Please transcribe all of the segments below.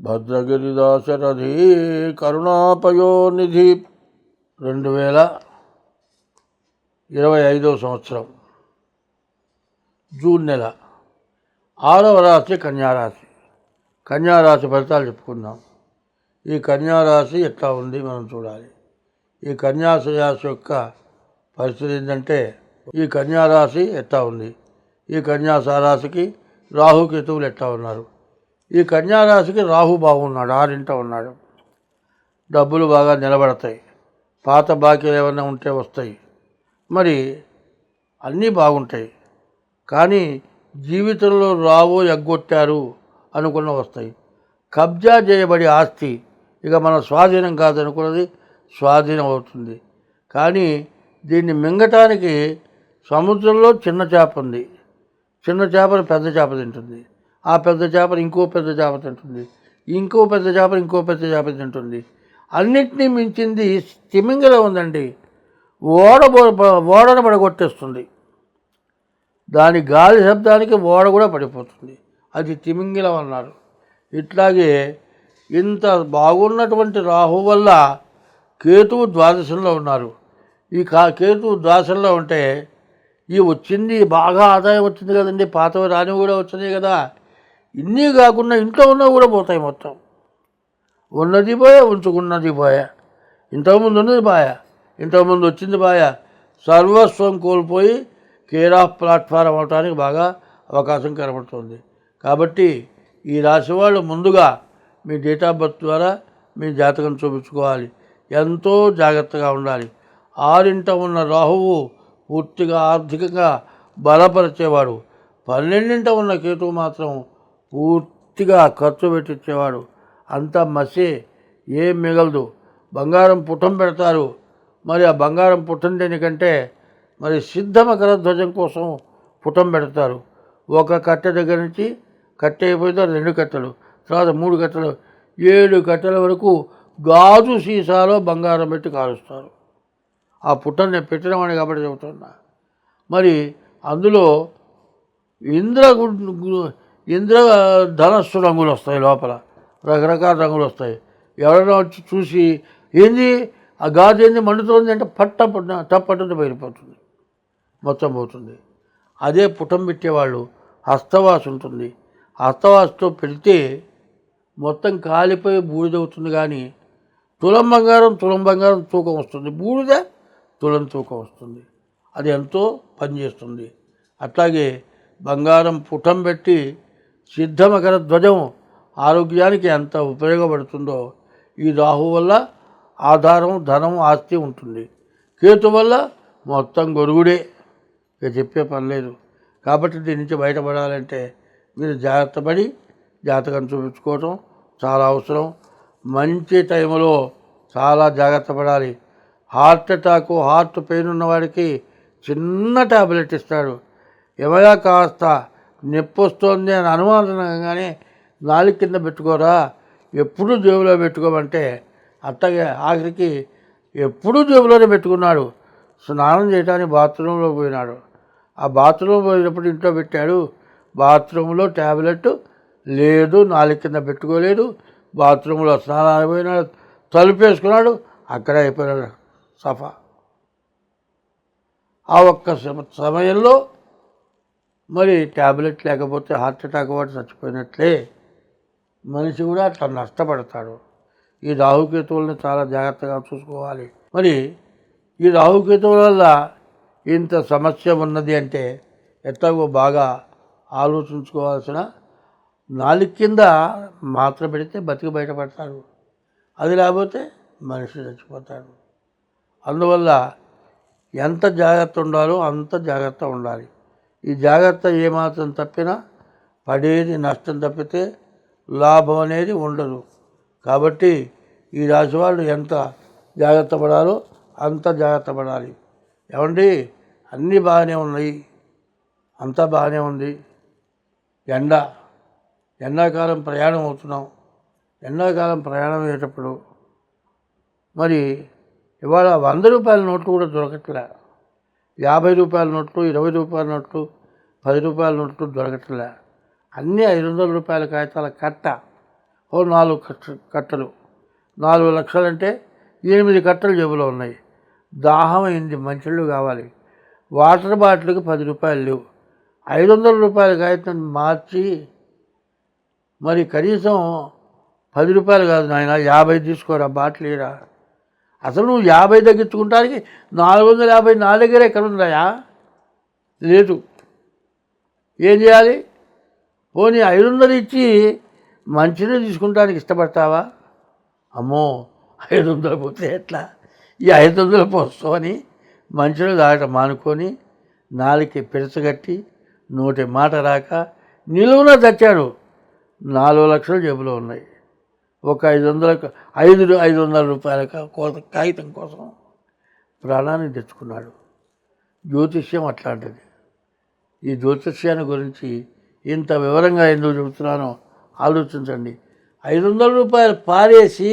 భద్రగిరిదాశరథి కరుణాపయోనిధి. రెండు వేల ఇరవై ఐదవ సంవత్సరం జూన్ నెల ఆరవ రాశి కన్యారాశి. కన్యారాశి ఫలితాలు చెప్పుకుందాం. ఈ కన్యారాశి ఎట్లా ఉంది మనం చూడాలి. ఈ కన్యాసి రాశి యొక్క పరిస్థితి ఏంటంటే ఈ కన్యారాశి ఎట్లా ఉంది? ఈ కన్యాస రాశికి రాహుకేతువులు ఎట్లా ఉన్నారు? ఈ కన్యారాశికి రాహు బాగున్నాడు ఆరింట ఉన్నాడు. డబ్బులు బాగా నిలబడతాయి. పాత బాకీలు ఏమైనా ఉంటే వస్తాయి. మరి అన్నీ బాగుంటాయి. కానీ జీవితంలో రావో ఎగ్గొట్టారు అనుకున్న వస్తాయి. కబ్జా చేయబడి ఆస్తి ఇక మన స్వాధీనం కాదనుకున్నది స్వాధీనం అవుతుంది. కానీ దీన్ని మింగటానికి సముద్రంలో చిన్న చేప ఉంది. చిన్న చేపను పెద్ద చేప తింటుంది. ఆ పెద్ద చేపలు ఇంకో పెద్ద చేప తింటుంది. ఇంకో పెద్ద చేప ఇంకో పెద్ద చేప తింటుంది. అన్నిటినీ మించింది తిమింగలం ఉందండి. ఓడ ఓడను పడగొట్టేస్తుంది. దాని గాలి శబ్దానికి ఓడ కూడా పడిపోతుంది. అది తిమింగిలం అన్నారు. ఇట్లాగే ఇంత బాగున్నటువంటి రాహు వల్ల కేతువు ద్వాదశంలో ఉన్నారు. ఈ కా కేతువు ద్వాదశంలో ఉంటే ఈ వచ్చింది బాగా ఆదాయం వచ్చింది కదండి. పాతవి రాని కూడా వచ్చినాయి కదా. ఇన్ని కాకుండా ఇంట్లో ఉన్నా కూడా పోతాయి మొత్తం. ఉన్నది పోయా ఉంచుకున్నది పోయా. ఇంతకుముందు ఉన్నది బాయా ఇంతకుముందు వచ్చింది బాయా సర్వస్వం కోల్పోయి కేర్ ఆఫ్ ప్లాట్ఫారం అవడానికి బాగా అవకాశం కనబడుతుంది. కాబట్టి ఈ రాశి వాళ్ళు ముందుగా మీ డేట్ ఆఫ్ బర్త్ ద్వారా మీ జాతకం చూపించుకోవాలి. ఎంతో జాగ్రత్తగా ఉండాలి. ఆరింట ఉన్న రాహువు పూర్తిగా ఆర్థికంగా బలపరిచేవాడు. పన్నెండింట ఉన్న కేతువు మాత్రం పూర్తిగా ఖర్చు పెట్టించేవాడు. అంతా మసే ఏం మిగలదు. బంగారం పుట్టం పెడతారు. మరి ఆ బంగారం పుట్టం దేనికంటే మరి సిద్ధమకర ధ్వజం కోసం పుటం పెడతారు. ఒక కట్టె దగ్గర నుంచి కట్టె అయిపోయితే రెండు కట్టెలు తర్వాత మూడు కట్టెలు ఏడు కట్టెల వరకు గాజు సీసాలో బంగారం పెట్టి కాలుస్తారు ఆ పుట్టను నేను పెట్టినవాడిని కాబట్టి చెబుతున్నా. మరి అందులో ఇంద్ర ఇంద్ర ధనస్సు రంగులు వస్తాయి లోపల. రకరకాల రంగులు వస్తాయి. ఎవరైనా వచ్చి చూసి ఏంది? ఆ గాజు ఏంది? మండుతోంది అంటే పట్ట పట్ట టప్పట్టున బయలుపోతుంది. మొత్తం పోతుంది. అదే పుటం పెట్టేవాళ్ళు. హస్తవాసు ఉంటుంది. హస్తవాసుతో పెడితే మొత్తం కాలిపోయి బూడిదవుతుంది కానీ తులం బంగారం తులం బంగారం తూకం వస్తుంది. బూడిద తులం తూకం వస్తుంది. అది ఎంతో పనిచేస్తుంది. అట్లాగే బంగారం పుటం పెట్టి సిద్ధమకర ధ్వజం ఆరోగ్యానికి ఎంత ఉపయోగపడుతుందో ఈ రాహు వల్ల ఆధారం ధనం ఆస్తి ఉంటుంది. కేతు వల్ల మొత్తం గొరుగుడే. ఇక చెప్పే పని లేదు. కాబట్టి దీని నుంచి బయటపడాలంటే మీరు జాగ్రత్త పడి జాతకం చూపించుకోవటం చాలా అవసరం. మంచి టైంలో చాలా జాగ్రత్త పడాలి. హార్ట్ అటాకు హార్ట్ పెయిన్ ఉన్నవాడికి చిన్న టాబ్లెట్ ఇస్తాడు. ఏమైనా కాస్త నొప్పి వస్తుంది అని అనుమానంగానే నాలుగు కింద పెట్టుకోరా ఎప్పుడూ జేబులో పెట్టుకోమంటే అట్టగే ఆఖరికి ఎప్పుడూ జేబులోనే పెట్టుకున్నాడు. స్నానం చేయడానికి బాత్రూంలో పోయినాడు. ఆ బాత్రూమ్ పోయినప్పుడు ఇంట్లో పెట్టాడు. బాత్రూంలో ట్యాబ్లెట్ లేదు నాలుగు కింద పెట్టుకోలేదు. బాత్రూంలో స్నానాలు పోయినాడు తలుపు వేసుకున్నాడు అక్కడ అయిపోయినాడు సఫా. ఆ ఒక్క సమయంలో మరి ట్యాబ్లెట్ లేకపోతే హార్ట్ అటాక్ వాడు చచ్చిపోయినట్లే. మనిషి కూడా అట్లా నష్టపడతాడు. ఈ రాహుకేతువులను చాలా జాగ్రత్తగా చూసుకోవాలి. మరి ఈ రాహుకేతువుల వల్ల ఇంత సమస్య ఉన్నది అంటే ఎట్లాగో బాగా ఆలోచించుకోవాల్సిన నాలుగు కింద మాత్ర పెడితే బతికి బయటపడతాడు అది లేకపోతే మనిషి చచ్చిపోతాడు. అందువల్ల ఎంత జాగ్రత్త ఉండాలో అంత జాగ్రత్త ఉండాలి. ఈ జాగ్రత్త ఏమాత్రం తప్పినా పడేది నష్టం తప్పితే లాభం అనేది ఉండదు. కాబట్టి ఈ రాశి వాళ్ళు ఎంత జాగ్రత్త పడాలో అంత జాగ్రత్త పడాలి. ఏమండి? అన్నీ బాగానే ఉన్నాయి. అంతా బాగానే ఉంది. ఎండ. ఎండాకాలం ప్రయాణం అవుతున్నాం. ఎండాకాలం ప్రయాణం అయ్యేటప్పుడు మరి ఇవాళ వంద రూపాయల నోట్లు కూడా దొరకట్లే. యాభై రూపాయల నోట్లు ఇరవై రూపాయల నోట్లు పది రూపాయల నోట్లు దొరకట్లే. అన్నీ ఐదు వందల రూపాయల కాగితాల కట్ట. ఓ నాలుగు కట్ట కట్టలు. నాలుగు లక్షలంటే ఎనిమిది కట్టలు జేబులో ఉన్నాయి. దాహం అయింది మంచిళ్ళు కావాలి. వాటర్ బాటిల్కి పది రూపాయలు లేవు. ఐదు వందల రూపాయల కాగితం మార్చి మరి కనీసం పది రూపాయలు కాదు నాయన యాభై తీసుకోరా బాటిల్ ఇరా అసలు నువ్వు యాభై తగ్గించుకుంటానికి నాలుగు వందల యాభై నా దగ్గర ఎక్కడ ఉన్నాయా లేదు. ఏం చేయాలి? పోనీ ఐదు వందలు ఇచ్చి మంచిని తీసుకుంటానికి ఇష్టపడతావా? అమ్మో ఐదు వందలు పోతే ఎట్లా? ఈ ఐదు వందలు పోస్తామని మంచిని తాగటం మానుకొని నాలుగు పెరచగట్టి నోటి మాట రాక నిలువున తెచ్చాడు నాలుగు లక్షలు జేబులో ఉన్నాయి. ఒక ఐదు వందల ఐదు ఐదు వందల రూపాయల కాగితం కోసం ప్రాణాన్ని తెచ్చుకున్నాడు. జ్యోతిష్యం అట్లాంటిది. ఈ జ్యోతిష్యాన్ని గురించి ఇంత వివరంగా ఎందుకు చెబుతున్నానో ఆలోచించండి. ఐదు వందల రూపాయలు పారేసి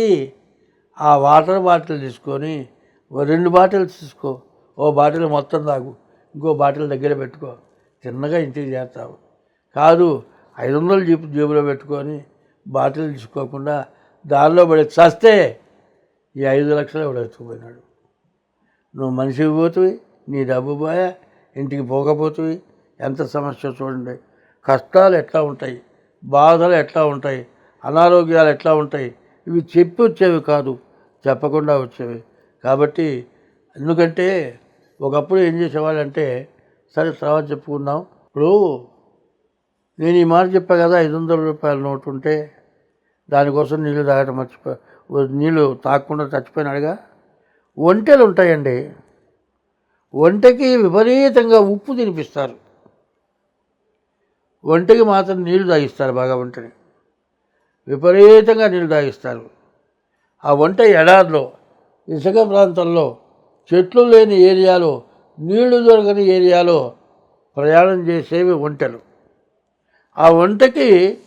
ఆ వాటర్ బాటిల్ తీసుకొని ఓ రెండు బాటిల్స్ తీసుకో. ఓ బాటిల్ మొత్తం తాగు. ఇంకో బాటిల్ దగ్గర పెట్టుకో. చిన్నగా ఇంటికి చేస్తావు కాదు ఐదు వందలు జీపు జేబులో పెట్టుకొని బాటిల్ తీసుకోకుండా దారిలో పడి చస్తే ఈ ఐదు లక్షలు ఎవడు ఎత్తుకుపోయినాడు. నువ్వు మనిషికి పోతువి నీ డబ్బు పోయా ఇంటికి పోకపోతువి ఎంత సమస్య చూడండి. కష్టాలు ఎట్లా ఉంటాయి బాధలు ఎట్లా ఉంటాయి అనారోగ్యాలు ఎట్లా ఉంటాయి ఇవి చెప్పి వచ్చేవి కాదు చెప్పకుండా వచ్చేవి. కాబట్టి ఎందుకంటే ఒకప్పుడు ఏం చేసేవాళ్ళంటే సరే తర్వాత చెప్పుకుందాం. ఇప్పుడు నేను ఈ మాట చెప్పా కదా ఐదు వందల రూపాయల నోటు ఉంటే దానికోసం నీళ్ళు తాగటం మర్చిపో నీళ్ళు తాగకుండా చచ్చిపోయినాడుగా? ఒంటెలు ఉంటాయండి ఒంటకి విపరీతంగా ఉప్పు తినిపిస్తారు. ఒంటకి మాత్రం నీళ్ళు తాగిస్తారు బాగా ఒంటని. విపరీతంగా నీళ్ళు తాగిస్తారు. ఆ వంట ఎడారిలో ఇసుక ప్రాంతంలో చెట్లు లేని ఏరియాలో నీళ్ళు దొరకని ఏరియాలో ప్రయాణం చేసేవి ఒంటెలు. ఆ వంటకి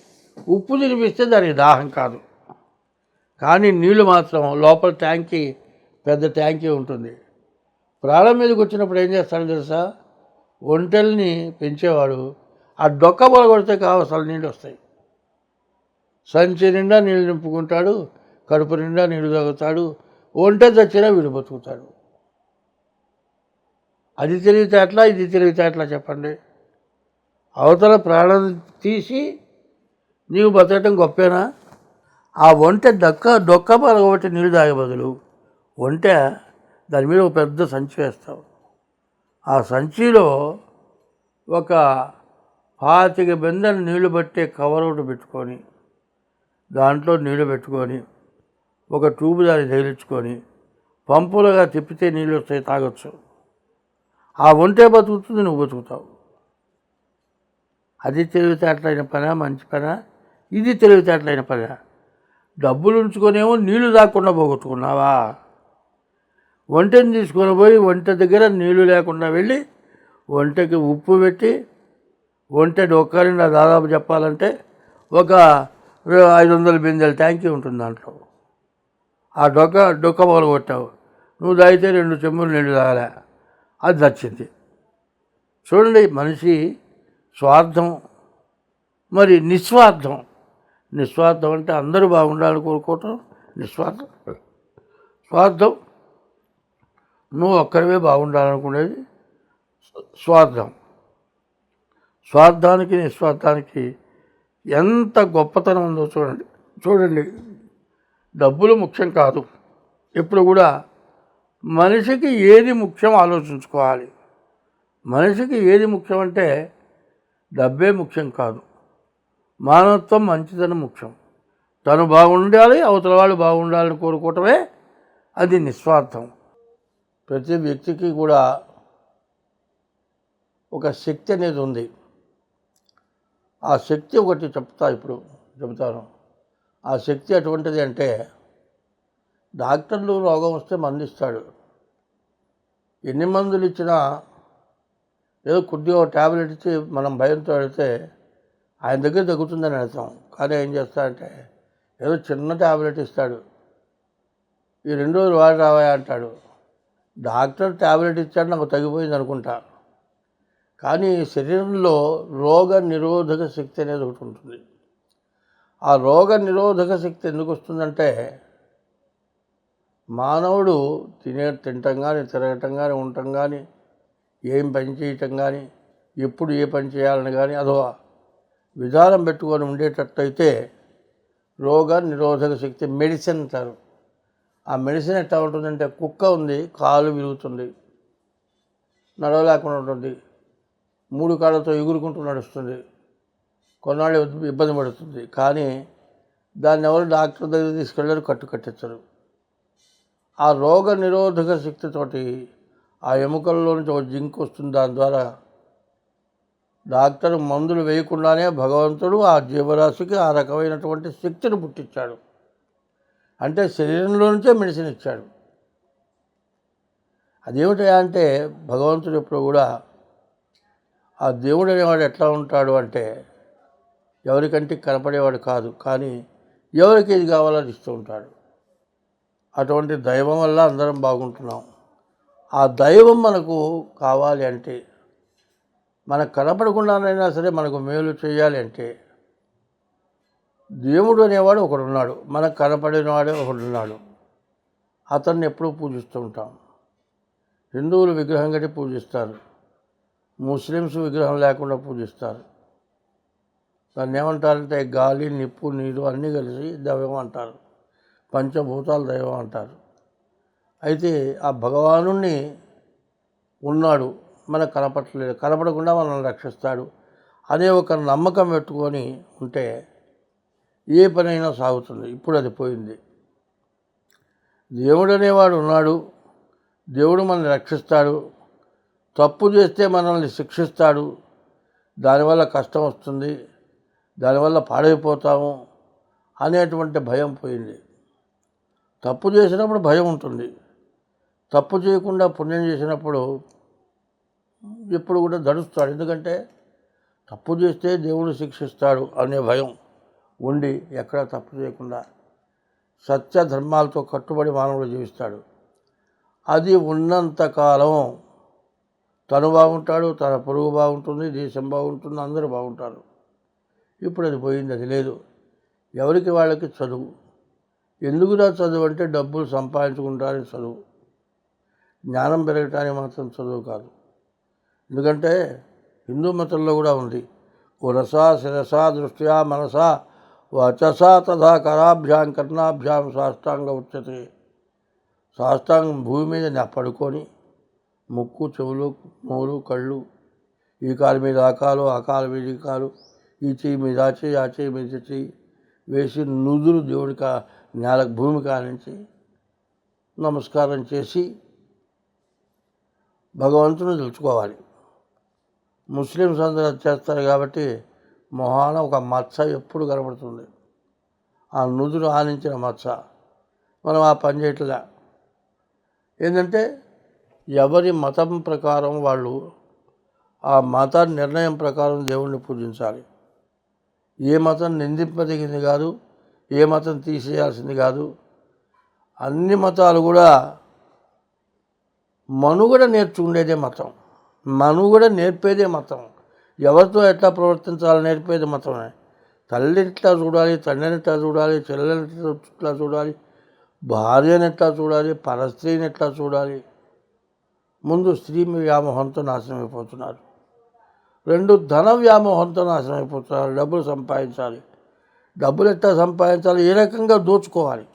ఉప్పు తినిపిస్తే దానికి దాహం కాదు. కానీ నీళ్ళు మాత్రం లోపల ట్యాంకీ పెద్ద ట్యాంకీ ఉంటుంది. ప్రాణం మీదకి వచ్చినప్పుడు ఏం చేస్తాడో తెలుసా? ఒంటెల్ని పెంచేవాడు. ఆ డొక్క పొలగొడితే కావసలు నీళ్ళు వస్తాయి. సంచి నిండా నీళ్ళు నింపుకుంటాడు కడుపు నిండా నీళ్ళు తాగుతాడు ఒంటె చచ్చినా వీడు బతుకుతాడు. అది తెలివితేటలా ఇది తెలివితేటలా చెప్పండి. అవతల ప్రాణం తీసి నీవు బతకటం గొప్పేనా? ఆ వంట దక్క దొక్క పలగొట్టి నీళ్ళు తాగే బదులు వంట దాని మీద ఒక పెద్ద సంచి వేస్తావు. ఆ సంచిలో ఒక పాతిక బిందెలు నీళ్ళు పట్టే కవర్ ఒకటి పెట్టుకొని దాంట్లో నీళ్ళు పెట్టుకొని ఒక ట్యూబ్ దాన్ని తగిలించుకొని పంపులుగా తిప్పితే నీళ్ళు వస్తాయి తాగొచ్చు. ఆ ఒంటే బతుకుతుంది నువ్వు బతుకుతావు. అది తెలివితేటలైన పనా? మంచి పనా? ఇది తెలివితేటలైన పని. డబ్బులు ఉంచుకొనేమో నీళ్ళు దాక్కుండా పోగొట్టుకున్నావా? వంటని తీసుకొని పోయి వంట దగ్గర నీళ్ళు లేకుండా వెళ్ళి వంటకి ఉప్పు పెట్టి వంట డొక్క నిండా దాదాపు చెప్పాలంటే ఒక ఐదు వందల బిందెల ట్యాంకీ ఉంటుంది దాంట్లో. ఆ డొక్క డొక్క మొదలు కొట్టావు నువ్వు తాగితే రెండు చెంబులు నీళ్ళు తాగలే. అది నచ్చింది. చూడండి మనిషి స్వార్థం మరి నిస్వార్థం. నిస్వార్థం అంటే అందరూ బాగుండాలని కోరుకోవటం నిస్వార్థం. స్వార్థం నువ్వు ఒక్కరివే బాగుండాలనుకునేది స్వార్థం. స్వార్థానికి నిస్వార్థానికి ఎంత గొప్పతనం ఉందో చూడండి. చూడండి డబ్బులు ముఖ్యం కాదు. ఎప్పుడు కూడా మనిషికి ఏది ముఖ్యం ఆలోచించుకోవాలి. మనిషికి ఏది ముఖ్యం అంటే డబ్బే ముఖ్యం కాదు. మానవత్వం మంచిదని ముఖ్యం తను బాగుండాలి అవతల వాళ్ళు బాగుండాలని కోరుకోవటమే అది నిస్వార్థం. ప్రతి వ్యక్తికి కూడా ఒక శక్తి అనేది ఉంది. ఆ శక్తి ఒకటి చెప్తా ఇప్పుడు చెబుతాను. ఆ శక్తి అటువంటిది అంటే డాక్టర్లు రోగం వస్తే మందిస్తాడు. ఎన్ని మందులు ఇచ్చినా ఏదో కొద్దిగా ట్యాబ్లెట్ ఇచ్చి మనం భయంతో వెళితే ఆయన దగ్గర తగ్గుతుందని అర్థం. కానీ ఏం చేస్తాడంటే ఏదో చిన్న ట్యాబ్లెట్ ఇస్తాడు. ఈ రెండు రోజులు వాడు రావా అంటాడు. డాక్టర్ ట్యాబ్లెట్ ఇచ్చాడు నాకు తగ్గిపోయింది అనుకుంటా. కానీ శరీరంలో రోగ నిరోధక శక్తి అనేది ఒకటి ఉంటుంది. ఆ రోగ నిరోధక శక్తి ఎందుకు వస్తుందంటే మానవుడు తినే తినటం కానీ తిరగటం కానీ ఉండటం కానీ ఏం పని చేయటం కానీ ఎప్పుడు ఏ పని చేయాలని కానీ అదో విధానం పెట్టుకొని ఉండేటట్టయితే రోగ నిరోధక శక్తి మెడిసిన్ అంటారు. ఆ మెడిసిన్ ఎట్లా ఉంటుందంటే కుక్క ఉంది కాలు విరుగుతుంది నడవలేకుండా ఉంటుంది మూడు కాళ్ళతో ఎగురుకుంటూ నడుస్తుంది కొన్నాళ్ళు ఇబ్బంది పడుతుంది. కానీ దాన్ని ఎవరు డాక్టర్ దగ్గర తీసుకెళ్ళారు కట్టు కట్టించరు. ఆ రోగ నిరోధక శక్తితోటి ఆ ఎముకల్లో నుంచి ఒక జింక్ వస్తుంది దాని ద్వారా డాక్టర్ మందులు వేయకుండానే భగవంతుడు ఆ జీవరాశికి ఆ రకమైనటువంటి శక్తిని పుట్టించాడు. అంటే శరీరంలో నుంచే మెడిసిన్ ఇచ్చాడు. అదేమిటా అంటే భగవంతుడు ఎప్పుడు కూడా ఆ దేవుడు అనేవాడు ఎట్లా ఉంటాడు అంటే ఎవరికంటికి కనపడేవాడు కాదు కానీ ఎవరికి ఏది కావాలో అది ఇస్తూ ఉంటాడు. అటువంటి దైవం వల్ల అందరం బాగుంటున్నాం. ఆ దైవం మనకు కావాలి అంటే మనకు కనపడకుండానైనా సరే మనకు మేలు చేయాలి అంటే దేవుడు అనేవాడు ఒకడున్నాడు. మనకు కనపడినవాడే ఒకడున్నాడు. అతన్ని ఎప్పుడూ పూజిస్తూ ఉంటాం. హిందువులు విగ్రహం కట్టి పూజిస్తారు. ముస్లిమ్స్ విగ్రహం లేకుండా పూజిస్తారు. దాన్ని ఏమంటారంటే గాలి నిప్పు నీరు అన్నీ కలిసి దైవం అంటారు. పంచభూతాలు దైవం అంటారు. అయితే ఆ భగవాను ఉన్నాడు. మనకు కనపడలేదు కనపడకుండా మనల్ని రక్షిస్తాడు. అనే ఒక నమ్మకం పెట్టుకొని ఉంటే ఏ పనైనా సాగుతుంది. ఇప్పుడు అది పోయింది. దేవుడు అనేవాడు ఉన్నాడు. దేవుడు మనల్ని రక్షిస్తాడు. తప్పు చేస్తే మనల్ని శిక్షిస్తాడు. దానివల్ల కష్టం వస్తుంది. దానివల్ల పాడైపోతాము అనేటువంటి భయం పోయింది. తప్పు చేసినప్పుడు భయం ఉంటుంది. తప్పు చేయకుండా పుణ్యం చేసినప్పుడు ఎప్పుడు కూడా దడుస్తాడు ఎందుకంటే తప్పు చేస్తే దేవుడు శిక్షిస్తాడు అనే భయం ఉండి ఎక్కడ తప్పు చేయకుండా సత్య ధర్మాలతో కట్టుబడి మానవుడు జీవిస్తాడు. అది ఉన్నంతకాలం తను బాగుంటాడు తన పొరుగు బాగుంటుంది దేశం బాగుంటుంది అందరూ బాగుంటారు. ఇప్పుడు అది పోయింది అది లేదు. ఎవరికి వాళ్ళకి చదువు? ఎందుకురా చదువు అంటే డబ్బులు సంపాదించుకుంటారని చదువు. జ్ఞానం పెరగటానికి మాత్రం చదువు కాదు. ఎందుకంటే హిందూ మతంలో కూడా ఉంది. ఉరస శిరసా దృష్ట్యా మనస వచస తథా కరాభ్యాం కర్ణాభ్యాం సాష్టాంగ ఉచ్యతే. సాష్టాంగం భూమి మీద నా పడుకొని ముక్కు చెవులు మూలు కళ్ళు ఈ కాలు మీద ఆ కాలు ఆ కాలు మీద ఈ కాలు ఈ చెయ్యి మీద ఆ చెయ్యి ఆ చెయ్యి మీద చెయ్యి వేసి నుదురు దేవుడి కా నేల భూమి కానించి నమస్కారం చేసి భగవంతుని తెలుసుకోవాలి. ముస్లిమ్స్ అందరూ చేస్తారు కాబట్టి మొహాన ఒక మచ్చ ఎప్పుడు కనబడుతుంది. ఆ నుదురు ఆనించిన మచ్చ. మనం ఆ పని చేయట్లే ఏంటంటే ఎవరి మతం ప్రకారం వాళ్ళు ఆ మత నిర్ణయం ప్రకారం దేవుణ్ణి పూజించాలి. ఏ మతం నిందింపదగింది కాదు ఏ మతం తీసేయాల్సింది కాదు. అన్ని మతాలు కూడా మనుగడ నేర్చుకునేదే మతం. మనం కూడా నేర్పేదే మతం. ఎవరితో ఎట్లా ప్రవర్తించాలో నేర్పేది మతమే. తల్లిని ఎట్లా చూడాలి తండ్రిని ఎట్లా చూడాలి చెల్లెని ఎట్లా చూడాలి భార్యని ఎట్లా చూడాలి పరస్త్రీని ఎట్లా చూడాలి. ముందు స్త్రీ వ్యామోహంతో నాశనం అయిపోతున్నారు. రెండు ధన వ్యామోహంతో నాశనం అయిపోతున్నారు. డబ్బులు సంపాదించాలి. డబ్బులు ఎట్లా సంపాదించాలి? ఏ రకంగా దోచుకోవాలి?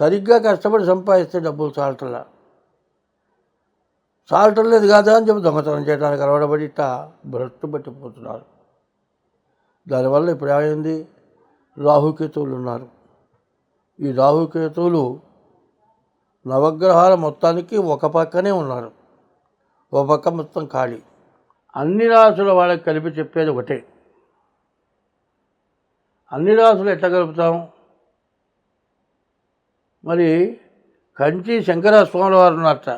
సరిగ్గా కష్టపడి సంపాదిస్తే డబ్బులు చాలటలా? చాలటం లేదు కాదా అని చెప్పి దొంగతనం చేయడానికి అలవాటుపడి ఇట్లా భ్రష్టు పట్టిపోతున్నారు. దానివల్ల ఇప్పుడు ఏమైంది? రాహుకేతువులు ఉన్నారు. ఈ రాహుకేతువులు నవగ్రహాల మొత్తానికి ఒక పక్కనే ఉన్నారు. ఒక పక్క మొత్తం ఖాళీ. అన్ని రాసుల వాళ్ళకి కలిపి చెప్పేది ఒకటే. అన్ని రాసులు ఎట్లా కలుపుతాం? మరి కంచి శంకర స్వామి వారు ఉన్నట్ట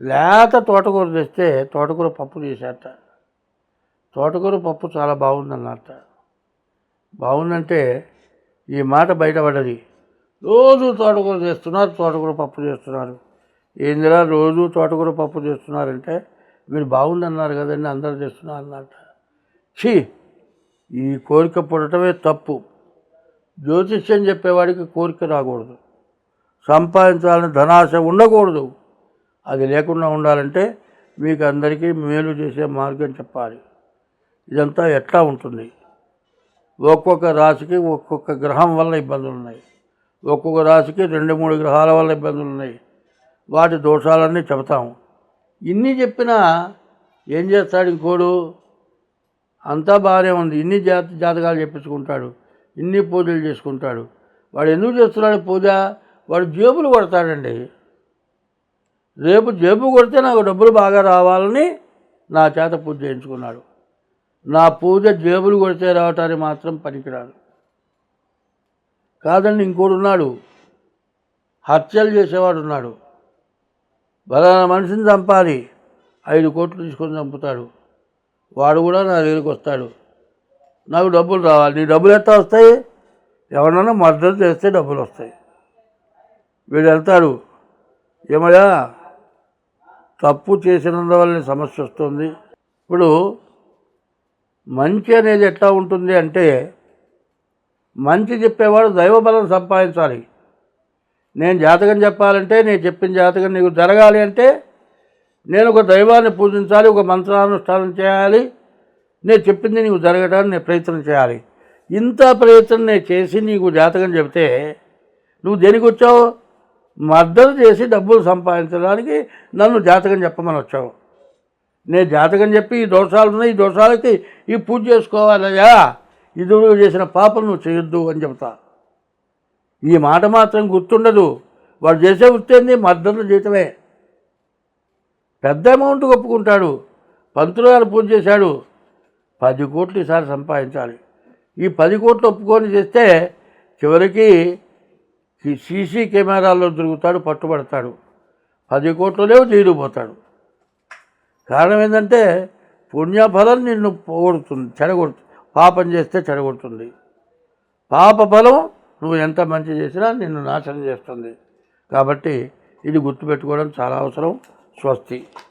లేత తోటకూర తెస్తే తోటకూర పప్పు చేశారట తోటకూర పప్పు చాలా బాగుందన్నట్ట బాగుందంటే ఈ మాట బయటపడ్డది. రోజు తోటకూర చేస్తున్నారు తోటకూర పప్పు చేస్తున్నారు. ఏందిరా రోజు తోటకూర పప్పు చేస్తున్నారంటే మీరు బాగుందన్నారు కదండి అందరు చేస్తున్నారు అన్నట్ట ఛీ! ఈ కోరిక పుడటమే తప్పు. జ్యోతిష్యం చెప్పేవాడికి కోరిక రాకూడదు. సంపాదించాలని ధనాశ ఉండకూడదు. అది లేకుండా ఉండాలంటే మీకు అందరికీ మేలు చేసే మార్గం చెప్పాలి. ఇదంతా ఎట్లా ఉంటుంది? ఒక్కొక్క రాశికి ఒక్కొక్క గ్రహం వల్ల ఇబ్బందులు ఉన్నాయి. ఒక్కొక్క రాశికి రెండు మూడు గ్రహాల వల్ల ఇబ్బందులు ఉన్నాయి. వాటి దోషాలన్నీ చెబుతాము ఇన్ని చెప్పినా ఏం చేస్తాడు ఇంకోడు? అంతా బాగానే ఉంది. ఇన్ని జాత జాతకాలు చెప్పించుకుంటాడు ఇన్ని పూజలు చేసుకుంటాడు. వాడు ఎందుకు చేస్తున్నాడు పూజ? వాడు జేబులు కొడతాడండి. రేపు జేబు కొడితే నాకు డబ్బులు బాగా రావాలని నా చేత పూజ చేయించుకున్నాడు. నా పూజ జేబులు కొడితే రావటానికి మాత్రం పనికిరాదు. కాదండి ఇంకోడు ఉన్నాడు. హత్యలు చేసేవాడు ఉన్నాడు. బలానా మనిషిని చంపాలి. ఐదు కోట్లు తీసుకొని చంపుతాడు. వాడు కూడా నా దగ్గరికి వస్తాడు. నాకు డబ్బులు రావాలి. నీ డబ్బులు ఎంత వస్తాయి? ఎవరినైనా మద్దతు చేస్తే డబ్బులు వస్తాయి. వీడు వెళ్తాడు. ఏమయ్యా? తప్పు చేసినందువల్ల సమస్య వస్తుంది. ఇప్పుడు మంచి అనేది ఎట్లా ఉంటుంది అంటే మంచి చెప్పేవాడు దైవబలం సంపాదించాలి. నేను జాతకం చెప్పాలంటే నేను చెప్పిన జాతకం నీకు జరగాలి అంటే నేను ఒక దైవాన్ని పూజించాలి ఒక మంత్రానుష్ఠానం చేయాలి నేను చెప్పింది నీకు జరగడానికి నేను ప్రయత్నం చేయాలి. ఇంత ప్రయత్నం నేను చేసి నీకు జాతకం చెబితే నువ్వు దేనికి వచ్చావు? మద్దతు చేసి డబ్బులు సంపాదించడానికి నన్ను జాతకం చెప్పమని వచ్చావు. నేను జాతకం చెప్పి ఈ దోషాలు ఉన్నాయి ఈ దోషాలకి ఈ పూజ చేసుకోవాలయ్యా. ఇది నువ్వు చేసిన పాపం నువ్వు చేయొద్దు అని చెప్తా ఈ మాట మాత్రం గుర్తుండదు. వాడు చేసే వృత్తి మద్దతు జీతమే పెద్ద అమౌంట్ ఒప్పుకుంటాడు. పంతులు గారు పూజ చేశాడు. పది కోట్లు ఈసారి సంపాదించాలి. ఈ పది కోట్లు ఒప్పుకొని చేస్తే చివరికి ఈ సీసీ కెమెరాల్లో దొరుకుతాడు పట్టుబడతాడు. పది కోట్లు లేవు జైలు పోతాడు కారణం ఏంటంటే పుణ్యఫలం నిన్ను పోగొడుతుంది చెడగొడుతుంది పాపం చేస్తే చెడగొడుతుంది. పాప ఫలం నువ్వు ఎంత మంచి చేసినా నిన్ను నాశనం చేస్తుంది. కాబట్టి ఇది గుర్తుపెట్టుకోవడం చాలా అవసరం. స్వస్తి.